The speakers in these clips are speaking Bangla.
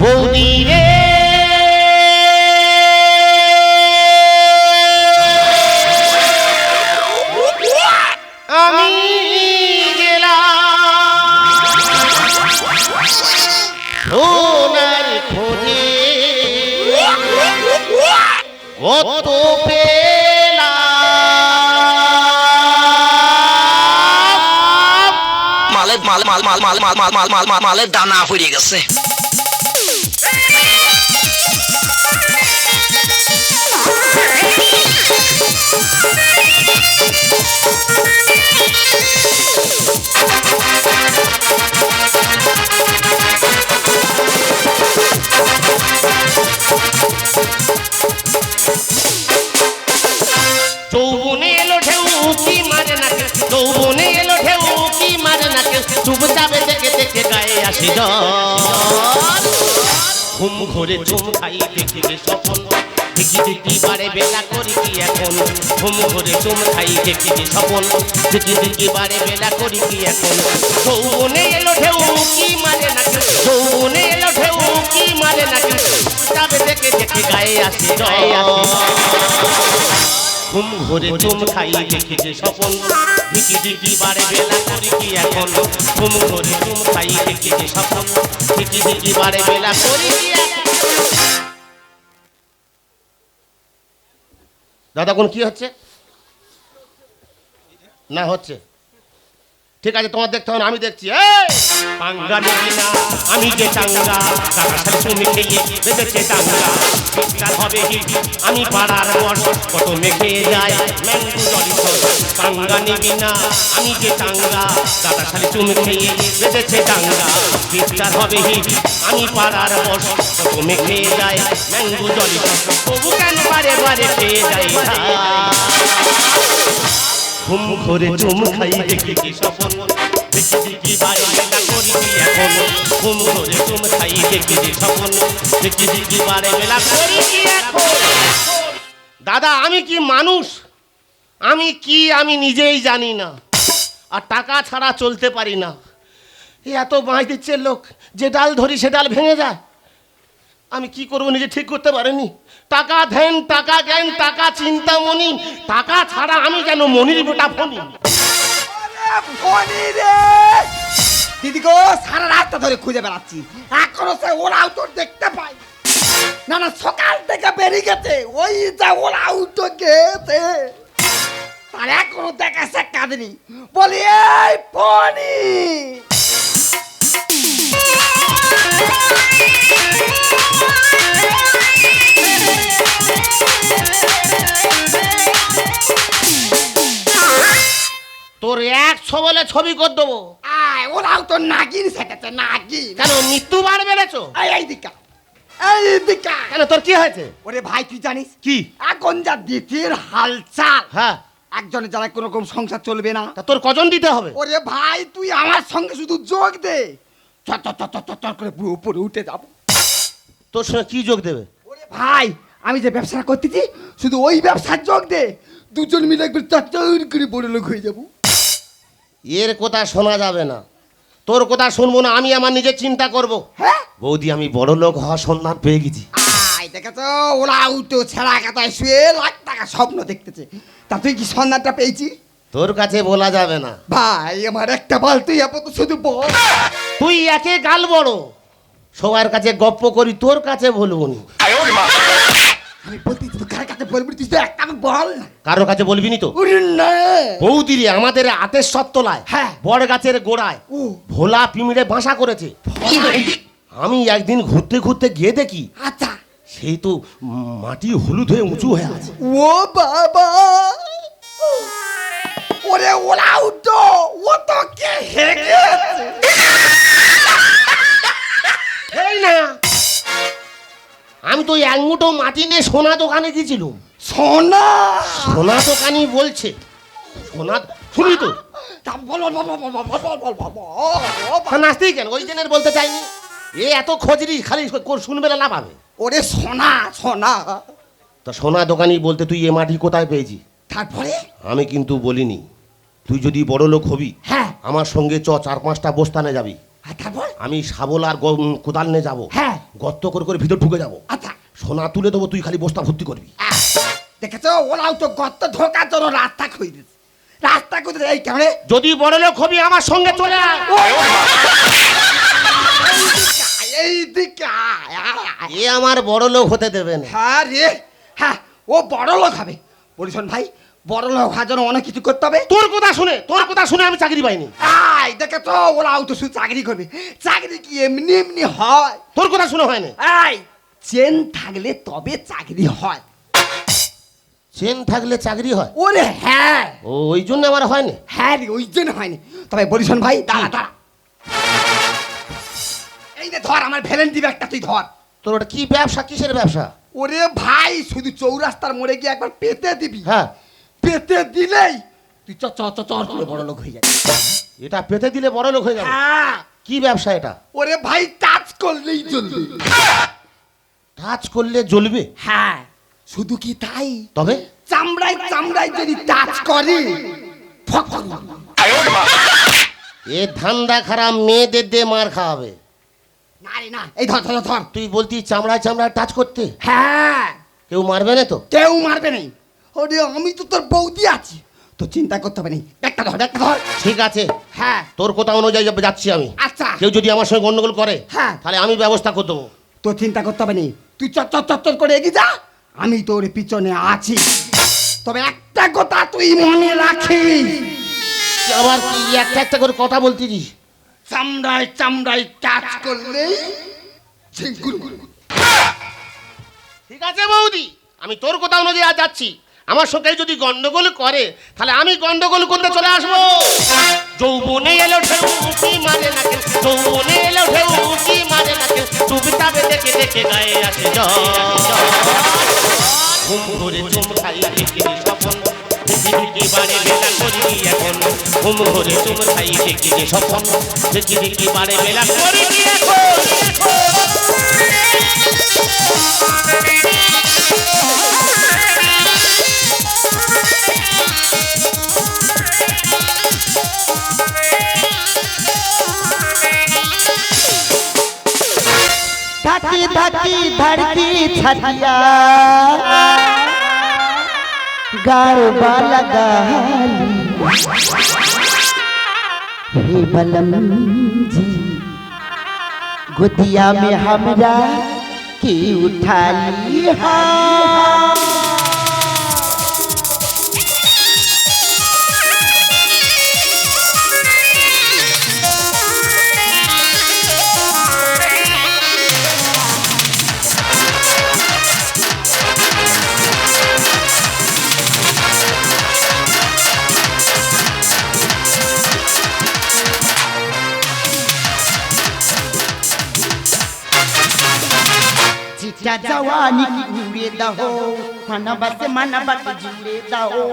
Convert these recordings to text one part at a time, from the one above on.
বৌদি রে আমি সোনার খোঁজে। কত পেলাম। মালে মাল মাল মাল মাল মাল মাল মাল মাল মাল, মালের দানা পড়ে গেছে। জল ঘুম ঘরে চুম খাই, দেখি গে স্বপন। দেখি দেখি বারে বেলা করি কি এখন। ঘুম ঘরে চুম খাই, দেখি গে স্বপন। দেখি দেখি বারে বেলা করি কি এখন। যৌবনে এলো ঢেউ, কি মারে না কেউ যৌবনে এলো ঢেউ, কি মারে না কেউ চুপচাপে দেখে দেখে গায়ে আসে গায়ে আসে। ঘুম ঘরে চুম খাই দেখি যে স্বপন। দিকি দিকি বারে বেলা করি কি এখন? ঘুম ঘরে চুম খাই দেখি যে স্বপন। দিকি দিকি বারে বেলা করি দাদা কোন কি হচ্ছে? না হচ্ছে? ঠিক আছে, তোমার দেখতে হবে আমি দেখছি। আমি যে খেয়ে হবে আমি পাড়ার বস কত মেখে যায় আমি যে চাঙ্গা দাদা তুমি খেয়ে বেঁধেছে চাঙ্গা চিৎকার হবে হিট আমি পাড়ার বস কত মেখে যায় ম্যাঙ্গু জলি তবু কেন বারে বারে পেয়ে যাই ঘুম ঘরে চুম খাই, দেখি কি স্বপন, দেখি দেখি কি এখন। ঘুম চুম খাই, দেখি স্বপন, দেখি দেখি কি এখন। দাদা, আমি কি মানুষ? আমি কি আমি নিজেই জানি না। আর টাকা ছাড়া চলতে পারি না। এত বাঁশ দিচ্ছে লোক, যে ডাল ধরি সে ডাল ভেঙে যায়। আমি কি করব, নিজে ঠিক করতে পারিনি? টাকা ধ্যান টাকা জ্ঞান টাকা চিন্তামণি টাকা ছাড়া আমি যেন মনির বেটা ফনি ফনি রে! দিদি গো সারা রাস্তা ধরে খুঁজে বেড়াচ্ছি। এখনও সে ওরাও তোর দেখতে পাই না। না সকাল থেকে বেরিয়ে গেছে। ওই যা ওরাও তো গেছে। তার এখনও দেখা সে কাঁদেনি বলি এই ফনি তোর একশো বলে ছবি করে দেবো। আয় ওরাও তো নাগিন সেটেছে নাগিন। কেন মৃত্যুবার বেড়েছো এই এই দিকা এই দিকা কেন তোর কি হয়েছে? ওরে ভাই তুই জানিস? কি? এখন যা দ্বিতীয় হালচাল। হ্যাঁ। একজনে যারা কোনো রকম সংসার চলবে না। তা তোর কজন দিতে হবে? ওরে ভাই তুই আমার সঙ্গে শুধু যোগ দে। চট চট চট চট চট করে পুরো উপরে উঠে যাব। তোর সঙ্গে কি যোগ দেবে? ওরে ভাই আমি যে ব্যবসা করতেছি শুধু ওই ব্যবসার যোগ দে। দুজন মিলে একবার চটচর করে বড় লোক হয়ে যাব। এর কথা শোনা যাবে না। তোর কথা শুনব না আমি আমার নিজের চিন্তা করব। হ্যাঁ? বৌদি আমি বড় লোক হওয়ার সন্ধান পেয়ে গেছি। ওরা উঠো ছেঁড়া কাতায় শুয়ে লাখ টাকা স্বপ্ন দেখতেছে। তা তুই কি সন্ধানটা পেয়েছি? তোর কাছে বলা যাবে না। ভাই আমার একটা বাল তুই আপাতত শুধু বল। তুই একে গাল বড়। সবার কাছে গপ্প করি তোর কাছে বলব নি। আমি বলতে তুই কার কাছে বলবি তুই তো একটা আমাকে বল। না কারোর কাছে বলবি নি তো? বৌদিরে আমাদের আতের সত্তলায় হ্যাঁ। বড় গাছের গোড়ায় ভোলা পিমিড়ে বাসা করেছে। আমি একদিন ঘুরতে ঘুরতে গিয়ে দেখি আচ্ছা। সেই তো মাটি হলুদ হয়ে উঁচু হয়ে আছে। ও বাবা! ওরে ওরা উঠো ও তো কে হেগে এই না। আমি তো এক মুঠো মাটি নিয়ে সোনা দোকানে গেছিলুম সোনা সোনা দোকানি বলছে সোনা শুনি তো নাচতে কেন ওই জনের বলতে চাইনি এ এত খোঁজরি খালি শুনবে না পাবে ওরে সোনা সোনা তা সোনা দোকানি বলতে তুই এ মাটি কোথায় পেয়েছি তারপরে আমি কিন্তু বলিনি তুই যদি বড় লোক হবি হ্যাঁ আমার সঙ্গে চ চার পাঁচটা বস্তানে যাবি তারপর আমি শাবল আর কোদাল নিয়ে যাব হ্যাঁ গর্ত করে করে ভিতর ঢুকে যাব। আচ্ছা। সোনা তুলে দেবো তুই খালি বস্তা ভর্তি করবি। আহ, দেখেছ? ওরাও তো গর্ত ঢোকার জন্য রাস্তা খুঁজে দিচ্ছে রাস্তা খুঁজে এই কেমন? যদি বড় লোক হবি আমার সঙ্গে চলে আয়। এই দিকে। এ আমার বড় লোক হতে দেবে না। হ্যাঁ রে হ্যাঁ ও বড় লোক হবে। বলিস ভাই বড় লোক হওয়ার জন্য অনেক কিছু করতে হবে। তোর কথা শুনে তোর কথা শুনে আমি চাকরি পাইনি। আয় দেখে তো ওরাও তো শুধু চাকরি করবে। চাকরি কি এমনি এমনি হয়? তোর কথা শুনে হয় না আয় চেন থাকলে তবে চাকরি হয়। চেন থাকলে চাকরি হয়? ওরে হ্যাঁ। ও ওই জন্য আমার হয় না হ্যাঁ রে ওই জন্য হয়নি। তবে বলিস ভাই দাঁড়া দাঁড়া। এই নে ধর আমার ভ্যালেন্টি ব্যাগটা তুই ধর। তোর ওটা কি ব্যবসা? কিসের ব্যবসা? ওরে ভাই শুধু চৌরাস্তার মোড়ে গিয়ে একবার পেতে দিবি। হ্যাঁ। পেতে দিলেই তুই চ চ চ চর করে বড় লোক হয়ে যাবি। এটা পেতে দিলে বড় লোক হয়ে যাবে। হ্যাঁ। কি ব্যবসা এটা? ওরে ভাই টাচ করলেই চলবে। টাচ করলে জ্বলবে? হ্যাঁ শুধু কি তাই? তবে? চামড়ায় চামড়ায় যদি টাচ করে ফক ফক ফক। এ ধান্দা খারাপ মেয়েদের দিয়ে মার খাওয়াবে। না রে না। এই ধর ধর ধর তুই বলতি চামড়ায় চামড়ায় টাচ করতে? হ্যাঁ। কেউ মারবে না তো? কেউ মারবে নাই ওরে আমি তো তোর বৌদি আছি। তো চিন্তা করতে হবে নেই একটা ধর একটা ধর। ঠিক আছে। হ্যাঁ। তোর কথা অনুযায়ী যাচ্ছি আমি। আচ্ছা। কেউ যদি আমার সঙ্গে গন্ডগোল করে হ্যাঁ। তাহলে আমি ব্যবস্থা করে দেবো। তোর চিন্তা করতে হবে নেই তুই চচ্চর চচ্চর করে এগিয়ে যা। আমি তোর পিছনে আছি। তবে একটা কথা তুই মনে রাখিস। আবার কি একটা একটা করে কথা বলতিস? চামড়ায় চামড়ায় টাচ করলেই ঠিক আছে বৌদি আমি তোর কথা অনুযায়ী আজ যাচ্ছি। আমার সঙ্গে যদি গন্ডগোল করে তাহলে আমি গন্ডগোল করতে চলে আসব। যৌবনে এলো ঢেউ কি মারে না কেউ যৌবনে এলো ঢেউ কি মারে না তুমি ডুবতাবে দেখে দেখে গায়ে আসে জল ঘুম ধরে চুম খাই দেখিনি স্বপন। দেখি বাড়ি বেলা করি এখন। ঘুম ধরে চুম খাই দেখিনি স্বপন। দেখি দেখি বাড়ি বেলা করি এখন। धकी धकी धड़की छतिया। गरबा हे बलम जी गुदिया में हमरा की उठाली हा जा जवानी की उड़े दहो मनबा से मनबा के जुड़े दहो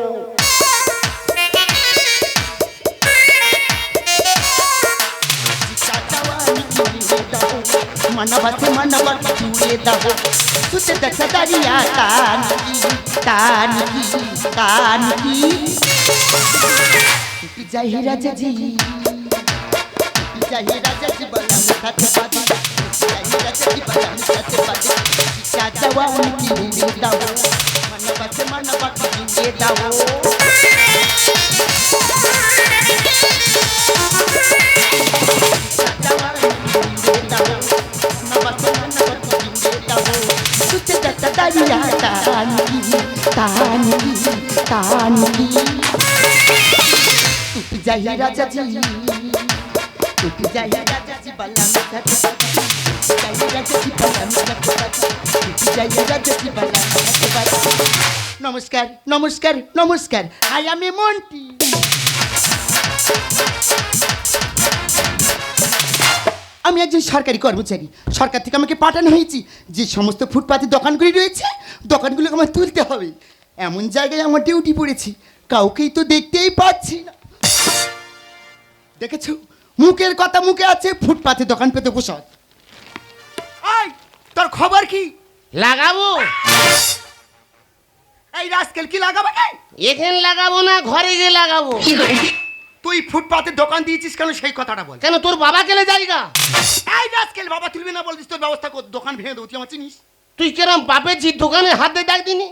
मनबा से मनबा के जुड़े दहो तुझे दस दरिया तान की तान की तान की जहिरा जी जहिरा जी बड़ा मीठा चपाती Tupi jai raja ji, tupi jai raja ji balam নমস্কার নমস্কার নমস্কার। আই আমি মন্টি আমি একজন সরকারি কর্মচারী। সরকার থেকে আমাকে পাঠানো হয়েছি যে সমস্ত ফুটপাতের দোকানগুলি রয়েছে, দোকানগুলোকে আমার তুলতে হবে। এমন জায়গায় আমার ডিউটি পড়েছি। কাউকেই তো দেখতেই পাচ্ছি না। দেখেছ? মুখের কথা মুখে আছে, ফুটপাতে দোকান পেতে আই তোর খবর কি? লাগাবো। এই রাস্কেল কি লাগাবো না এখানে লাগাবো না ঘরে গিয়ে লাগাবো। তুই ফুটপাতে দোকান দিয়েছিস কেন? সেই কথাটা বল। কেন তোর বাবা কেলে জায়গা এই আজকাল বাবা তুলবি না বলছিস তোর ব্যবস্থা কর। দোকান ভেঙে দেবো তুই আমার চিনিস? তুই কেরম বাপের জি দোকানে হাত দিয়ে ডাক দিনি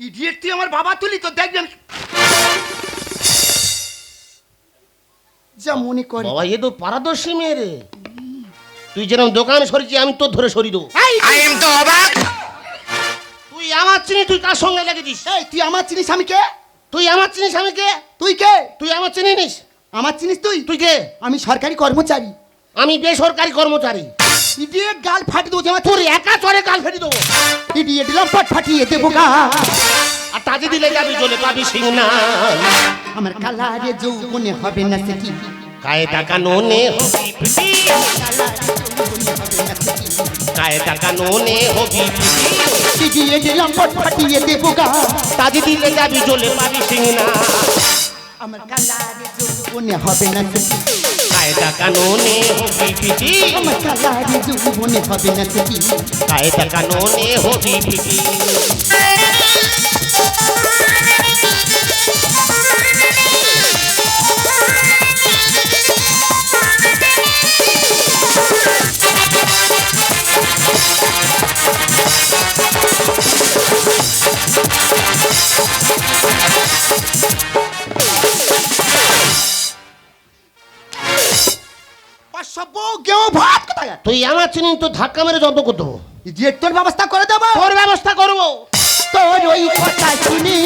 ইডিয়েট তুই আমার বাবা তুলি তো দেখবেন যা মনে করে। বাবা এ তো পারদর্শী মেয়ে রে। তুই যেরকম দোকান সরিয়েছি আমি তোর ধরে সরি দেবো। আই এম তো অবাক। তুই আমার চিনি তুই কার সঙ্গে লেগেছিস? এই তুই আমার চিনিস আমি কে? তুই আমার চিনিস আমি কে? তুই কে? তুই আমার চিনি নিস আমার চিনিস তুই? তুই কে? আমি সরকারি কর্মচারী। আমি বেসরকারি কর্মচারী। ইডিয়েট গাল ফাটি দেবো আমার তোর একা চরে কাল ফেরি দেবো। ইডিয়েট লম্পট ফাটিয়ে দেবো গা। আর তাজে দিলে যাবি চলে পাবি সিং না আমার কালারে যৌবনে হবে না সে কি কায়দা কানুনে পিটি কায়দা কানুনে হবি পিটি ইডিয়েট লম্পট ফাটিয়ে দেবো গা। তাজে দিলে যাবি চলে পাবি সিং না আমার কালারে যৌবনে হবে না কায়দা কানুনে হবি পিটি আমার কালারে যৌবনে হবে না কায়দা কানুনে হবি পিটি তুই আমার চিনি তো ধাক্কা মেরে যত করতো ইডিয়েট তোর ব্যবস্থা করে দেবো? তোর ব্যবস্থা করব। তোর ওই কথা শুনি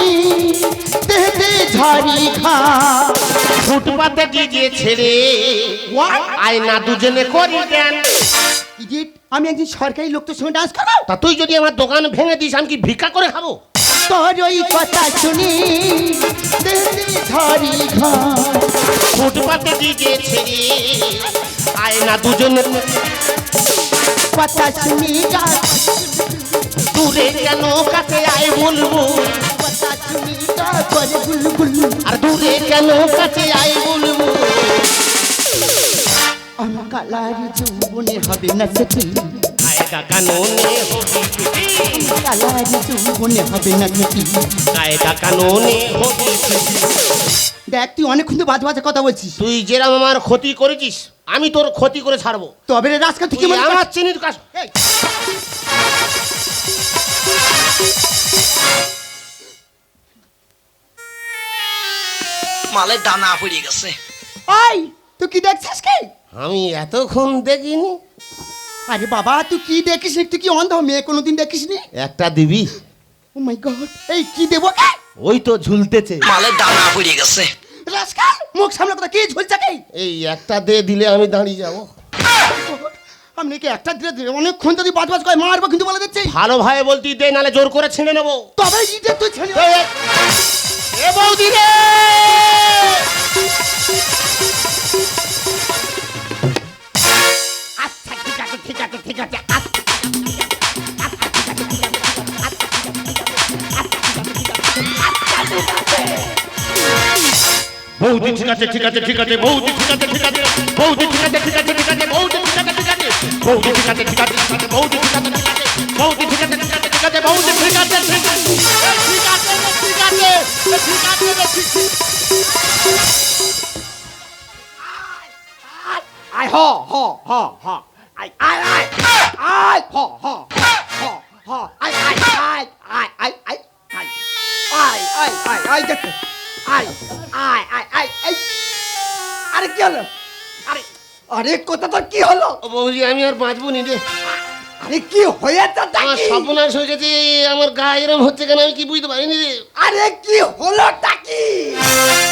দেহতে ঝাড়ি খা। ফুটপাতে ডিজে ছেড়ে আয়না দুজনে করি দেন। আমি একজন সরকারি লোক তোর সঙ্গে ডান্স করব? তা তুই যদি আমার দোকান ভেঙে দিস আমি কি ভিক্ষা করে খাব? তোর ওই কথা শুনি দেহতে ঝাড়ি খা। ফুটপাতে ডিজে ছেড়ে আয়না দুজনে কথা শুনি গাছ দূরে কেন কাছে আয় বলব? আর দূরে কেন কাছে আয় বলব? কালারি হবে না সেটি কায়দা কানুনে হবি পিটি কালারি যৌবনে হবে না সেটি কায়দা কানুনে হবি পিটি দেখ তুই অনেকক্ষণ বাজে বাজে কথা বলছিস। তুই যেরকম আমার ক্ষতি করেছিস আমি তোর ক্ষতি করে ছাড়বো। তবে রে রাজকা তুই আমার? চিনির কাজ এই, মালের দানা পড়ে গেছে। ওই তুই কি দেখছিস কি? আমি এতক্ষণ দেখিনি। আরে বাবা তুই কি দেখিস? নি? তুই কি অন্ধ? মেয়ে কোনোদিন দেখিস নি একটা দিবি। ও মাই গড এই কি দেবো? ওই তো ঝুলতেছে। মালের দানা পড়ে গেছে। রাজকাল মুখ সামনে কথা কি ঝুলছে কি? এই একটা দে দিলে আমি দাঁড়িয়ে যাব। আমি নাকি একটা দিলে দিলে? অনেকক্ষণ যদি বাজ বাজ করে মারবো কিন্তু বলে দিচ্ছি। ভালো ভাই বলতি দে নালে জোর করে ছিঁড়ে নেব। তবে ইটে তুই ছেড়ে এ বৌদি রে! আচ্ছা ঠিক আছে ঠিক আছে ঠিক আছে। বৌদি ঠিক আছে ঠিক আছে ঠিক আছে বৌদি ঠিক আছে ঠিক আছে বৌদি ঠিক আছে ঠিক আছে ঠিক আছে বৌদি ঠিক আছে ঠিক আছে বৌদি ঠিক আছে ঠিক আছে ঠিক আছে বৌদি ঠিক আছে ঠিক আছে বৌদি ঠিক আছে ঠিক আছে ঠিক আছে বৌদি ঠিক আছে ঠিক আছে ঠিক আছে ঠিক আছে ঠিক আছে ঠিক আছে আয় হ হ হ হ আয় আয় আয় আয় হ হ হ হ আয় আয় আয় আয় আয় আয় আয় আয় আয় আয় দেখো আয় আয় আয় আয় আয় আরে কি হলো? আরে আরে কথা তোর কি হলো? ও বৌদি আমি আর বাঁচবো নি রে। আরে কি হয়েছে আমার সর্বনাশ হয়ে গেছে আমার গা এরম হচ্ছে কেন আমি কি বুঝতে পারিনি রে? আরে কি হলো টাকি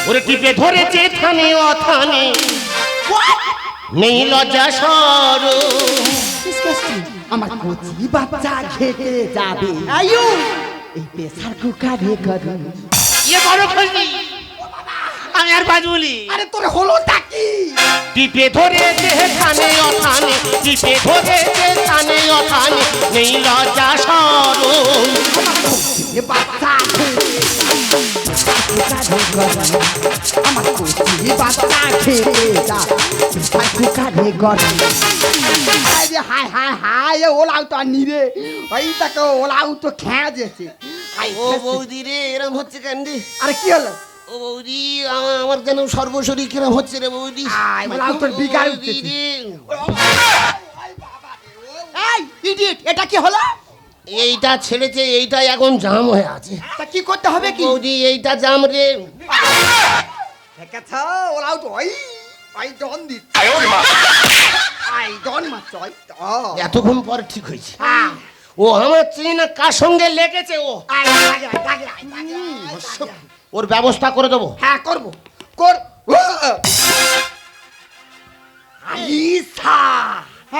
ওরে টিপে ধরেছে থানে ও থানে নেই লজ্জা সরম আমার কচি বাচ্চা খেতে যাবে। আয়ু! এই প্রেসার কুকারে করুন ইয়ে বড় খুশি আমি আর আরে তোর হলো কি? টিপে ধরে যেখানে অথানে টিপে ধরে যেখানে অথানে নেই লজ্জা সরম। এ বাচ্চা। ওলাউ তো তাকে ওলাউ তো ও হচ্ছে কেন আরে কি হলো? ও বৌদি আমার যেন সর্বশরীর কিরম হচ্ছে রে বৌদি। এটা কি হলো? এইটা ছেড়েছে এইটা এখন জাম হয়ে আছে। তা কি করতে হবে কি? বৌদি এইটা জাম রে। ওর ওই এতক্ষণ পর ঠিক হয়েছে। হ্যাঁ। ও আমার চিনি না কার সঙ্গে লেগেছে ও? ওর ব্যবস্থা করে দেবো। হ্যাঁ করব। কর।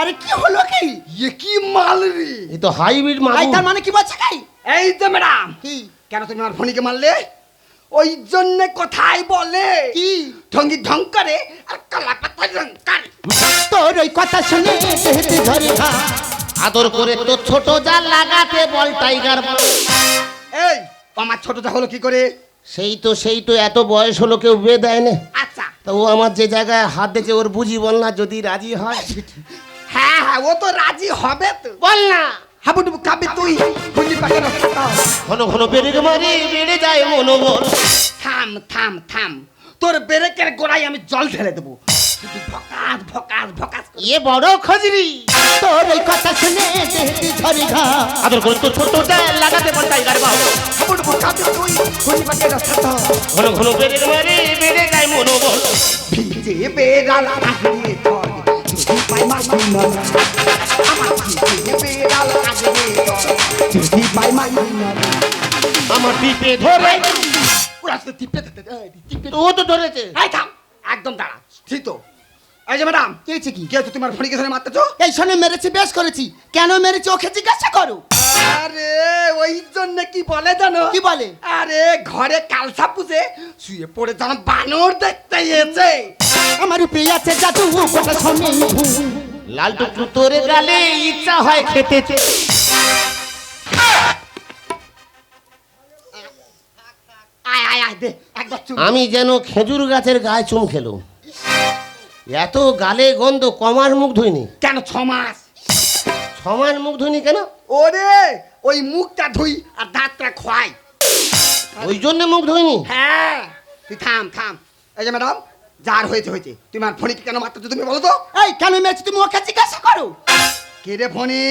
আরে কি হলো কি? ये কি মাল রে? এই তো হাইব্রিড আই মাল তার মানে কি বলছে কি? এই তো ম্যাডাম। কি? কেন তুমি আমার ফোনিকে মারলে? ওই জন্য কথাই বলে। কি? ঢঙ্গি ঢং করে আর কালা পাতা রং করে। তোর ওই কথা শুনে দেহতে ধরে আদর করে তো ছোট যা লাগাতে বল টাইগার বল। এই আমার ছোটটা হলো কি করে? সেই তো সেই তো এত বয়স হলো কেউ বিয়ে দেয় না আচ্ছা। তা ও আমার যে জায়গায় হাত দেখে ওর বুঝি বল না যদি রাজি হয়। হ্যাঁ হ্যাঁ ও তো রাজি হবে তো। বল না। হাবুডুবু খাবি তুই। ফুলি পাকে ঘন ঘন বেড়ে মারি বেড়ে যায় মনোবল থাম থাম থাম। তোর বেরেকের গোড়ায় আমি জল ঢেলে দেবো। ভকাস ভকাস ভকাস। এ বড় খজরি। তোর ওই কথা শুনে দেহতে ধরে ঘা। আদর করে তো ছোট লাগাতে বল হাবুডুবু খাবি তুই। ফুলি পাকে রক্ষা ঘন ঘন বেড়ে মারি বেড়ে যায় মনোবল। ভিজে বেড়াল আগলে ধর যদি পাই মাসি নয় আমার ভিজে বেড়াল আগলে ধর। যদি পাই আমার পিপে ধরে ওরা টিপে টিপে ও তো ধরেছে। একদম দাঁড়া। ঠিক তো। এই যে ম্যাডাম কি হয়েছে কি? কে তো তোমার ফোনিকে ধরে মারতেছো? এই শোনে মেরেছি বেশ করেছি। কেন মেরেছি ওকে জিজ্ঞাসা করো। আরে ওই জন্য কি বলে জানো? কি বলে? আরে ঘরে কালসা পুষে শুয়ে পড়ে বানর দেখতে এসে আমার উপরে আছে জাদু কথা শুনে। লাল টুকটু তোরে গালে ইচ্ছা হয় খেতে। আয় আয় আয় দে আমি যেন খেজুর গাছের গায়ে চুম খেলো। এত গালে গন্ধ কমার মুখ ধুইনি। কেন ছ মাস? ছমাস মুখ ধুইনি কেন? ওরে ওই মুখটা ধুই আর দাঁতটা খোয়াই। ওই জন্য মুখ ধুইনি? হ্যাঁ। তুই থাম থাম। এই যে ম্যাডাম যার হয়েছে হয়েছে। তুমি আর ফণিকে কেন মারতেছো তুমি বলো তো? এই কেন মেরেছি তুমি ওকে জিজ্ঞাসা করো? কে রে ফণি?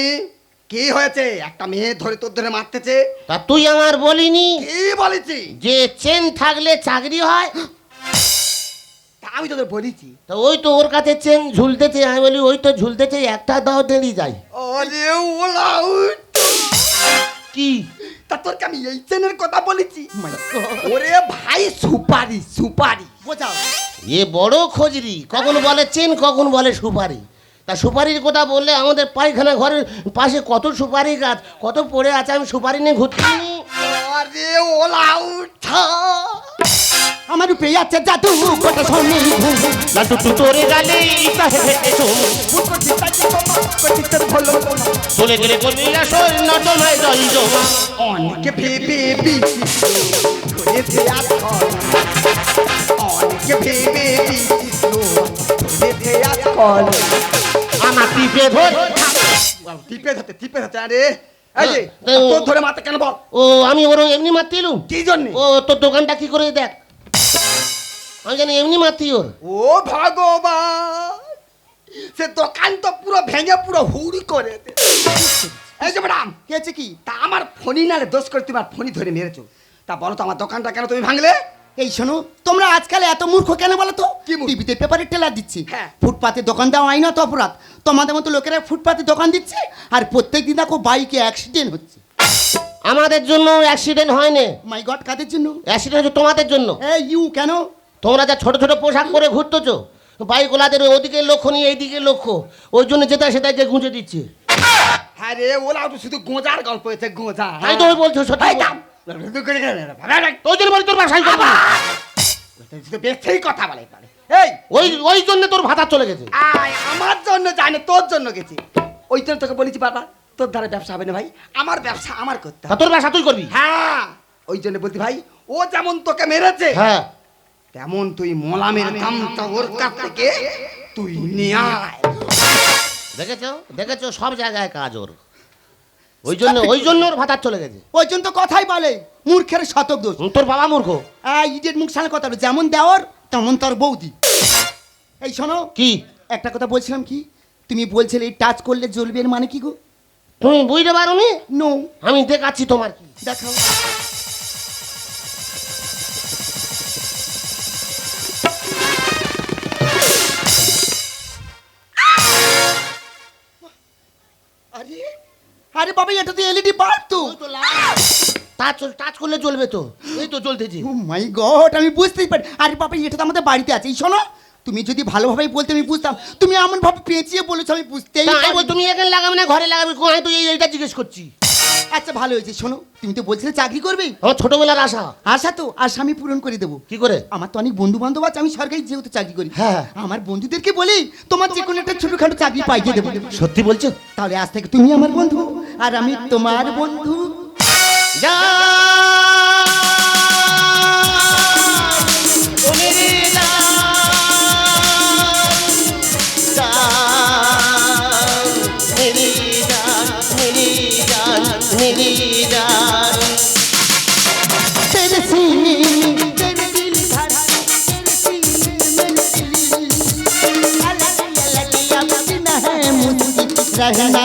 কি হয়েছে? একটা মেয়ে ধরে তোর ধরে মারতেছে। তা তুই আমার বলিনি কি বলেছি যে চেন থাকলে চাকরি হয় তা আমি তোদের বলেছি। তা ওই তো ওর কাছে চেন ঝুলতেছে আমি বলি ওই তো ঝুলতেছে একটা দাও দেরি যায়। ওরে ওলাউট কি? তা তোরকে আমি এই চেনের কথা বলেছি। ওরে ভাই সুপারি সুপারি। বোঝাও। এ বড় খোঁজরি কখন বলে চেন কখন বলে সুপারি। তা সুপারির কথা বললে আমাদের পায়খানা ঘরের পাশে কত সুপারি গাছ কত পড়ে আছে আমি সুপারি নিয়ে ঘুরতে আরে ওলাউট আমার উপরে আছে জাদু কথা শুনে লাটু টু তোরে গালে হেঁটে চুম। চলে গেলে জল জমা অনেকে ভেবে ধরেছে অনেকে ভেবে বিচিত্র ধরেছে আজকল আমার টিপে ধর। টিপে ধরতে টিপে ধরতে আরে এই যে তোর ধরে মাথা কেন বল? ও আমি ওর এমনি মারতে এলুম? কি জন্যে? ও তোর দোকানটা কি করে দেখ? আমি জানি এমনি মারতি ওর। ও ভগবান সে দোকান তো পুরো ভেঙে পুরো হুড়ি করে। এই যে ম্যাডাম কি হয়েছে কি? তা আমার ফোনই না রে দোষ করে তুমি আর ফোনই ধরে মেরেছো। তা বলো তো আমার দোকানটা কেন তুমি ভাঙলে? এই শোনো তোমরা আজকাল এত মূর্খ কেন বলো তো? কি টিভিতে পেপারে টেলার দিচ্ছে। হ্যাঁ। ফুটপাতে দোকান দেওয়া আইনত অপরাধ। তোমাদের মতো লোকেরা ফুটপাতে দোকান দিচ্ছে আর প্রত্যেক দিন দেখো বাইকে অ্যাক্সিডেন্ট হচ্ছে। আমাদের জন্য অ্যাক্সিডেন্ট হয় না মাই গড কাদের জন্য? অ্যাক্সিডেন্ট হচ্ছে তোমাদের জন্য। এই ইউ কেন? তোমরা যা ছোট ছোট পোশাক পরে ঘুরতেছো বাইক ওলাদের ওদিকে লক্ষ্য নিয়ে এইদিকে লক্ষ্য ওই জন্য যেটা সেটা যে গুঁজে দিচ্ছে। হ্যাঁ রে ওলা তো শুধু গোঁজার গল্প হয়েছে গোঁজা তাই তো ওই বলছো সত্যি। ওই জন্য বলি তোর করব। বেশি কথা বলে পারে এই ওই ওই জন্য তোর ভাতা চলে গেছে। আমার জন্য জানে তোর জন্য গেছি। ওই জন্য তোকে বলেছি বাবা তোর দ্বারা ব্যবসা হবে না ভাই আমার ব্যবসা আমার করতে তোর ব্যবসা তুই করবি? হ্যাঁ ওই জন্য বলছি ভাই ও যেমন তোকে মেরেছে হ্যাঁ। তেমন তুই মোলামের দামটা ওর কাছ থেকে তুই নিয়ে আয়। দেখেছ? দেখেছ? সব জায়গায় কাজ ওর। ওই জন্য ওই জন্য ওর ভাতার চলে গেছে। ওই জন্য তো কথাই বলে মূর্খের শতক দোষ। তোর বাবা মূর্খ। ইডিয়েট মুখ সামনে কথা বলে যেমন দেওয়ার তেমন তোর বৌদি। এই শোনো কি? একটা কথা বলছিলাম কি? তুমি বলছিলে এই টাচ করলে জ্বলবে এর মানে কি গো? তুমি বুঝতে পারো নি নো আমি দেখাচ্ছি তোমার কি। দেখাও। আরে বাবা এটা তো এলইডি বাল্ব তো। টাচ টাচ করলে চলবে তো। এই তো চলতেছে ও মাই গড আমি বুঝতেই পারি আরে বাবা এটা তো আমাদের বাড়িতে আছে। এই শোনো তুমি যদি ভালোভাবে বলতে আমি বুঝতাম। তুমি এমন ভাবে পেঁচিয়ে বলেছ আমি বুঝতেই তুমি এখানে লাগাবে না ঘরে লাগাবে কোথায় তুই এইটা জিজ্ঞেস করছি? আচ্ছা ভালো হয়েছে। শোনো তুমি তো বলছিলে চাকরি করবে। আমার ছোটবেলার আশা। আশা তো আশা আমি পূরণ করে দেবো। কি করে? আমার তো অনেক বন্ধু বান্ধব আছে আমি সরকারি যেহেতু চাকরি করি। হ্যাঁ। আমার বন্ধুদেরকে বলি তোমার যে কোনো একটা ছোটখাটো চাকরি পাইয়ে দেবো। সত্যি বলছো? তাহলে আজ থেকে তুমি আমার বন্ধু আর আমি তোমার বন্ধু। যা! नहीं